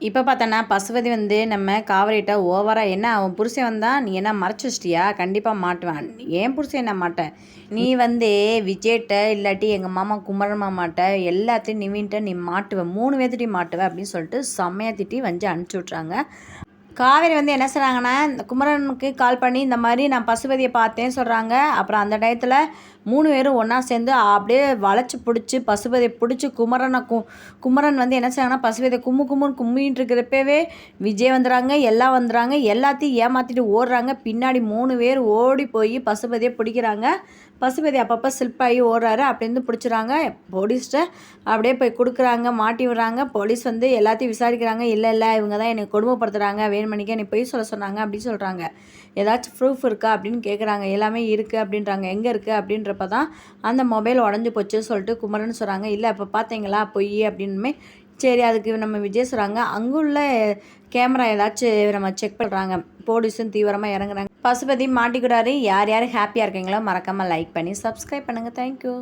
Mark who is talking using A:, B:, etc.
A: இப்போ பார்த்தோன்னா பசுபதி வந்து நம்ம காவிரிட்ட ஓவராக என்ன அவன் புருஷன் வந்தால் நீ என்ன மறைச்சி வச்சிட்டியா? கண்டிப்பாக மாட்டுவான். ஏன் புருஷன் என்ன மாட்டேன் நீ வந்து விஜய்கிட்ட இல்லாட்டி எங்கள் மாமா குமரமா மாமாட்ட எல்லாத்தையும் நிவின்ட்ட நீ மாட்டுவ மூணு பேர்த்திட்டையும் மாட்டுவ அப்படின்னு சொல்லிட்டு செம்மையாக திட்டி வந்து அனுப்பிச்சி விட்றாங்க காவேரி வந்து என்ன செய்கிறாங்கன்னா இந்த குமரனுக்கு கால் பண்ணி இந்த மாதிரி நான் பசுபதியை பார்த்தேன்னு சொல்கிறாங்க அப்புறம் அந்த டயத்தில் மூணு பேரும் ஒன்றா சேர்ந்து அப்படியே வளைச்சி பிடிச்சி பசுபதியை பிடிச்சி குமரனை கு குமரன் வந்து என்ன செய்கிறாங்கன்னா பசுபதியை கும்மு கும்முன்னு கும்மின்னு இருக்கிறப்பவே விஜய் வந்துடுறாங்க எல்லாம் வந்துடுறாங்க எல்லாத்தையும் ஏமாற்றிட்டு ஓடுறாங்க. பின்னாடி மூணு பேர் ஓடி போய் பசுபதியை பிடிக்கிறாங்க. பசுபதி அப்பப்போ ஸ்லிப்பாகி ஓடுறாரு. அப்படின்னு பிடிச்சிறாங்க. போலீஸ்கிட்ட அப்படியே போய் கொடுக்குறாங்க மாட்டி விடுறாங்க. போலீஸ் வந்து எல்லாத்தையும் விசாரிக்கிறாங்க. இல்லை இல்லை இவங்க தான் என்னை கொடுமைப்படுத்துகிறாங்க வேணும் மணிக்கு என்னை பொய் சொல்ல சொன்னாங்க அப்படின்னு சொல்கிறாங்க ஏதாச்சும் ப்ரூஃப் இருக்கா அப்படின்னு கேட்குறாங்க எல்லாமே இருக்குது அப்படின்றாங்க. எங்கே இருக்குது அப்படின்றப்ப தான் அந்த மொபைல் உடஞ்சி போச்சு சொல்லிட்டு குமரன் சொல்கிறாங்க இல்லை இப்போ பார்த்தீங்களா பொய் அப்படின்னுமே. சரி அதுக்கு நம்ம விஜய் சொல்கிறாங்க அங்குள்ள கேமரா ஏதாச்சும் நம்ம செக் பண்ணுறாங்க போலீஸும் தீவிரமாக இறங்குறாங்க. பசுபதி மாட்டிக்கிறாரு யார் யார் ஹாப்பியாக இருக்கீங்களோ மறக்காமல் லைக் பண்ணி சப்ஸ்கிரைப் பண்ணுங்கள் தேங்க்யூ